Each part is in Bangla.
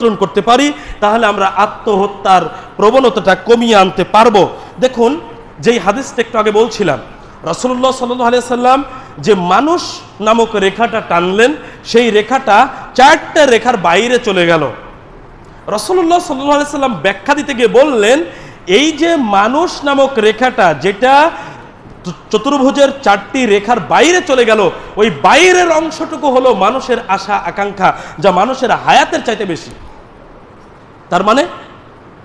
নিয়ন্ত্রণ করতে পারি, তাহলে আমরা আত্মহত্যার প্রবণতাটা কমিয়ে আনতে পারব। দেখুন, যেই হাদিসটা একটু আগে বলছিলাম রসুল্লাহ সাল্লাহ সাল্লাম যে মানুষ নামক রেখাটা টানলেন, সেই রেখাটা চারটা রেখার বাইরে চলে গেল। রসুল্লাহ সাল্লাহ সাল্লাম ব্যাখ্যা দিতে গিয়ে বললেন, এই যে মানুষ নামক রেখাটা যেটা চতুর্ভুজের চারটি রেখার বাইরে চলে গেল, ওই বাইরের অংশটুকু হলো মানুষের আশা, আকাঙ্ক্ষা, যা মানুষের হায়াতের চাইতে বেশি। তার মানে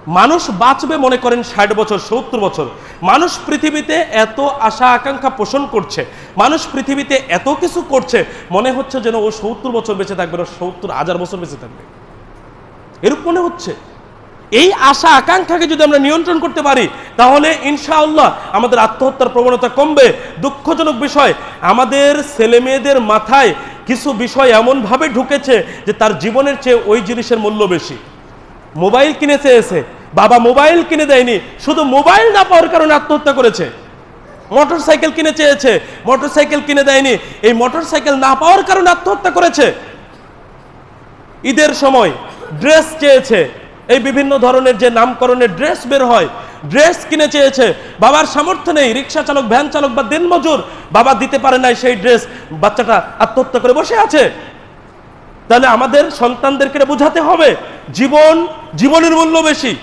মানুষ বাঁচবে মনে করেন ষাট বছর, সত্তর বছর। মানুষ পৃথিবীতে এত আশা, আকাঙ্ক্ষা পোষণ করছে, মানুষ পৃথিবীতে এত কিছু করছে, মনে হচ্ছে যেন ও সত্তর বছর বেঁচে থাকবে না সত্তর হাজার বছর বেঁচে থাকবে। এরূপ মনে হচ্ছে। এই আশা, আকাঙ্ক্ষাকে যদি আমরা নিয়ন্ত্রণ করতে পারি, তাহলে ইনশাআল্লাহ আমাদের আত্মহত্যার প্রবণতা কমবে। দুঃখজনক বিষয়, আমাদের ছেলে মেয়েদের মাথায় কিছু বিষয় এমনভাবে ঢুকেছে যে তার জীবনের চেয়ে ওই জিনিসের মূল্য বেশি। মোবাইল কিনে চেয়েছে। বাবা মোবাইল কিনে দেয়নি, শুধু মোবাইল না পাওয়ার কারণে আত্মহত্যা করেছে। মোটর সাইকেল কিনে চেয়েছে, মোটর সাইকেল কিনে দেয়নি, এই মোটর সাইকেল না পাওয়ার কারণে আত্মহত্যা করেছে। ঈদের সময় ড্রেস চেয়েছে, এই বিভিন্ন ধরনের যে নামকরণের ড্রেস বের হয়, ড্রেস কিনে চেয়েছে। বাবার সামর্থ্য নেই, রিক্সা চালক, ভ্যান চালক বা দিনমজুর, বাবা দিতে পারে নাই সেই ড্রেস, বাচ্চাটা আত্মহত্যা করে বসে আছে। তাহলে আমাদের সন্তানদেরকে বোঝাতে হবে। জীবন, জীবনের মূল্য বেশি,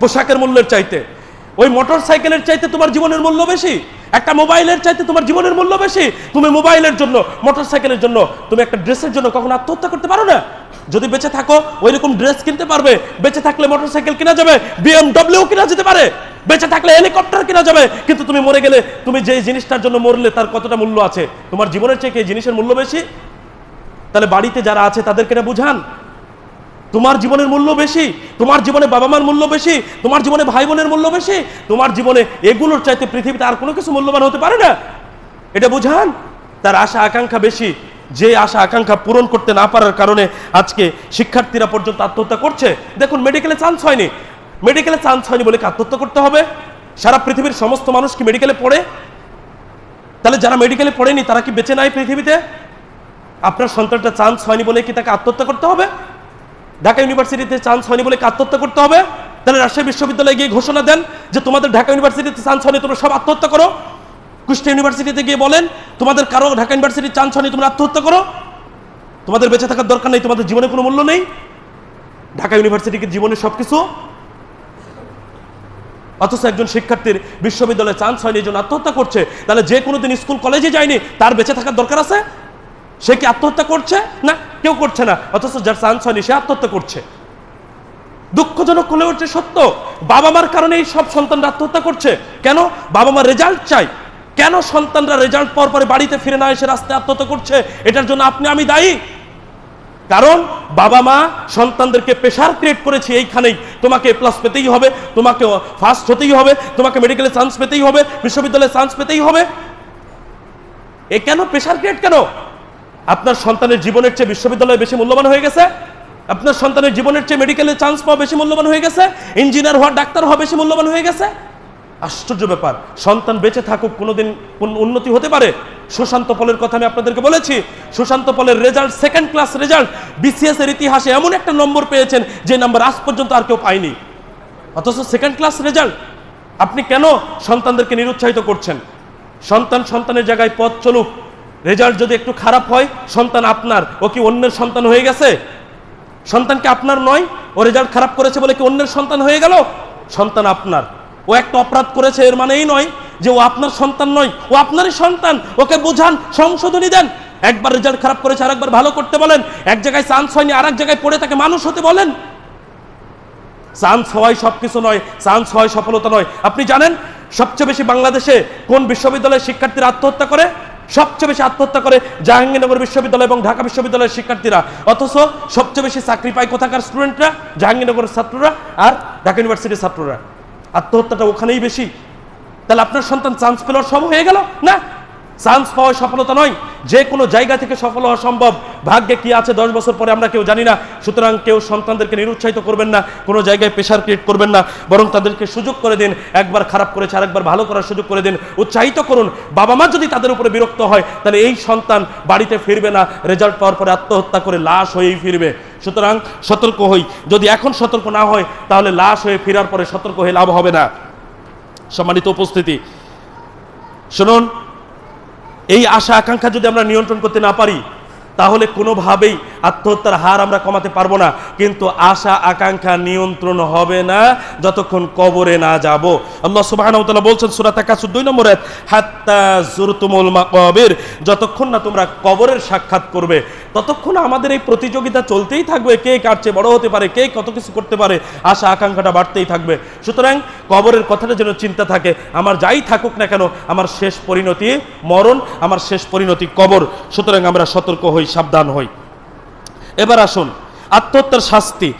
পোশাকের মূল্যের চাইতে। ওই মোটর সাইকেলের চাইতে তোমার জীবনের মূল্য বেশি, একটা মোবাইলের চাইতে তোমার জীবনের মূল্য বেশি। তুমি মোবাইলের জন্য মোটর সাইকেলের জন্য, তুমি একটা ড্রেসের জন্য কখনো আত্মহত্যা করতে পারো না? যদি বেঁচে থাকো ওই রকম ড্রেস কিনতে পারবে। বেঁচে থাকলে মোটর সাইকেল কেনা যাবে বিএমডব্লিউ কেনা যেতে পারে। বেঁচে থাকলে হেলিকপ্টার কেনা যাবে। কিন্তু তুমি মরে গেলে, তুমি যে জিনিসটার জন্য মরলে তার কতটা মূল্য আছে? তোমার জীবনের চেয়ে জিনিসের মূল্য বেশি? তাহলে বাড়িতে যারা আছে তাদেরকে এটা বুঝান। তোমার জীবনের মূল্য বেশি, তোমার জীবনে বাবা মার মূল্য বেশি, তোমার জীবনে ভাই বোনের মূল্য বেশি, তোমার জীবনে এগুলোর চাইতে পৃথিবীতে আর কোনো কিছু মূল্যবান হতে পারে না। এটা বুঝান। তার আশা আকাঙ্ক্ষা বেশি। যে আশা আকাঙ্ক্ষা পূরণ করতে না পারার কারণে আজকে শিক্ষার্থীরা পর্যন্ত আত্মহত্যা করছে। দেখুন মেডিকেলে চান্স হয়নি। মেডিকেলে চান্স হয়নি বলে আত্মহত্যা করতে হবে? সারা পৃথিবীর সমস্ত মানুষ কি মেডিকেলে পড়ে? তাহলে যারা মেডিকেলে পড়েনি, তারা কি বেঁচে নাই পৃথিবীতে? আপনার সন্তানটা চান্স হয়নি বলে কি তাকে আত্মহত্যা করতে হবে? ঢাকা ইউনিভার্সিটিতে চান্স হয়নি বলে কি আত্মহত্যা করতে হবে? তাহলে রাজশাহী বিশ্ববিদ্যালয়ে গিয়ে ঘোষণা দেন যে তোমাদের ঢাকা ইউনিভার্সিটিতে চান্স হয়নি, তোমরা সব আত্মহত্যা করো। কুষ্টিয়া ইউনিভার্সিটিতে গিয়ে বলেন, তোমাদের কারও ঢাকা ইউনিভার্সিটির চান্স হয়নি, তোমরা আত্মহত্যা করো। তোমাদের বেঁচে থাকার দরকার নেই, তোমাদের জীবনে কোনো মূল্য নেই। ঢাকা ইউনিভার্সিটিকে জীবনে সব কিছু অথচ একজন শিক্ষার্থীর বিশ্ববিদ্যালয়ে চান্স হয়নি, এই জন্য আত্মহত্যা করছে। তাহলে যে কোনো দিন স্কুল কলেজে যায়নি, তার বেঁচে থাকার দরকার আছে? সে কি আত্মহত্যা করছে? না, কেউ করছে না। অথচ যার চান্স হয়নি সে আত্মহত্যা করছে। দুঃখজনক হলে হচ্ছে সত্য বাবা মার কারণে এই সব সন্তানরা আত্মহত্যা করছে। কেন? বাবা মার রেজাল্ট চাই। কেন সন্তানরা রেজাল্ট পর পরে বাড়িতে ফিরে না এসে রাস্তায় আত্মহত্যা করছে? এটার জন্য আপনি, আমি দায়ী। কারণ বাবা মা সন্তানদেরকে প্রেশার ক্রিয়েট করেছে এইখানেই। তোমাকে প্লাস পেতেই হবে, তোমাকে ফার্স্ট হতেই হবে, তোমাকে মেডিকেলে চান্স পেতেই হবে, বিশ্ববিদ্যালয়ে চান্স পেতেই হবে। এ কেন প্রেশার ক্রিয়েট কেন? আপনার সন্তানের জীবনের চেয়ে বিশ্ববিদ্যালয় বেশি মূল্যবান হয়ে গেছে? আপনার সন্তানের জীবনের চেয়ে মেডিকেলে চান্স পাওয়া বেশি মূল্যবান হয়ে গেছে? ইঞ্জিনিয়ার হওয়া, ডাক্তার হওয়া বেশি মূল্যবান হয়ে গেছে? আশ্চর্য ব্যাপার। সন্তান বেঁচে থাকুক, কোনোদিন কোন উন্নতি হতে পারে? সুশান্ত পলের কথা আমি আপনাদেরকে বলেছি। সুশান্ত পলের result second class result BCS এর ইতিহাসে এমন একটা নম্বর পেয়েছেন, যে নাম্বার আজ পর্যন্ত আর কেউ পায়নি। অথচ সেকেন্ড ক্লাস রেজাল্ট আপনি কেন সন্তানদেরকে নিরুৎসাহিত করছেন? সন্তান সন্তানের জায়গায় পথ চলুক রেজাল্ট যদি একটু খারাপ হয়, সন্তান আপনার। ও কি অন্যের সন্তান হয়ে গেছে? সন্তানকে আপনার নয়? ও রেজাল্ট খারাপ করেছে বলে কি অন্যের সন্তান হয়ে গেল? সন্তান আপনার। ও একটা অপরাধ করেছে, এর মানে এই নয় যে ও আপনার সন্তান নয়, ও আপনারই সন্তান। ওকে বোঝান, সংশোধনী দেন। একবার রেজাল্ট খারাপ করেছে, আরেকবার ভালো করতে বলেন। এক জায়গায় চান্স হয়নি আর এক জায়গায় পড়ে তাকে মানুষ হতে বলেন। চান্স হওয়াই সব কিছু নয় চান্স হয় সফলতা নয়। আপনি জানেন, সবচেয়ে বেশি বাংলাদেশে কোন বিশ্ববিদ্যালয়ের শিক্ষার্থীরা আত্মহত্যা করে? সবচেয়ে বেশি আত্মহত্যা করে জাহাঙ্গীরনগর বিশ্ববিদ্যালয় এবং ঢাকা বিশ্ববিদ্যালয়ের শিক্ষার্থীরা। অথচ সবচেয়ে বেশি চাকরি পায় কোথাকার স্টুডেন্টরা জাহাঙ্গীরনগরের ছাত্ররা আর ঢাকা ইউনিভার্সিটির ছাত্ররা। আত্মহত্যাটা ওখানেই বেশি। তাহলে আপনার সন্তান চান্স পেল, সব হয়ে গেল? না। চান্স পাওয়া সফলতা নয়। যে কোনো জায়গা থেকে সফল হওয়া সম্ভব। ভাগ্যে কি আছে দশ বছর পরে আমরা কেউ জানি না। সুতরাং কেউ সন্তানদেরকে নিরুৎসাহিত করবেন না। কোনো জায়গায় প্রেশার ক্রিয়েট করবেন না। বরং তাদেরকে সুযোগ করে দিন। একবার খারাপ করেছে, আরেকবার ভালো করার সুযোগ করে দিন। উৎসাহিত করুন। বাবা মা যদি তাদের উপরে বিরক্ত হয়, তাহলে এই সন্তান বাড়িতে ফিরবে না। রেজাল্ট পাওয়ার পরে আত্মহত্যা করে লাশ হয়েই ফিরবে। সুতরাং সতর্ক হই। যদি এখন সতর্ক না হয়, তাহলে লাশ হয়ে ফেরার পরে সতর্ক হয়ে লাভ হবে না। সম্মানিত উপস্থিতি। শুনুন। এই আশা আকাঙ্ক্ষা যদি আমরা নিয়ন্ত্রণ করতে না পারি, তাহলে কোনোভাবেই আত্মহত্যার হার আমরা কমাতে পারব না। কিন্তু আশা আকাঙ্ক্ষা নিয়ন্ত্রণ হবে না, যতক্ষণ কবরে না যাব। আল্লাহ সুবহানাহু ওয়া বলছেন সুরাত তাকাসুর 2 নম্বর হাত্তা জুরতুমুল মাকাবির, যতক্ষণ না তোমরা কবরের সাক্ষাৎ করবে ততক্ষণ আমাদের এই প্রতিযোগিতা চলতেই থাকবে, কে কার চেয়ে বড় হতে পারে, কে কত কিছু করতে পারে, আশা আকাঙ্ক্ষাটা বাড়তেই থাকবে। সুতরাং কবরের কথাটা যেন চিন্তা থাকে, আমার যাই থাকুক না কেন, আমার শেষ পরিণতি মরণ, আমার শেষ পরিণতি কবর। সুতরাং আমরা সতর্ক হই, সাবধান হই। এবার আসুন, আত্মহত্যার শাস্তি।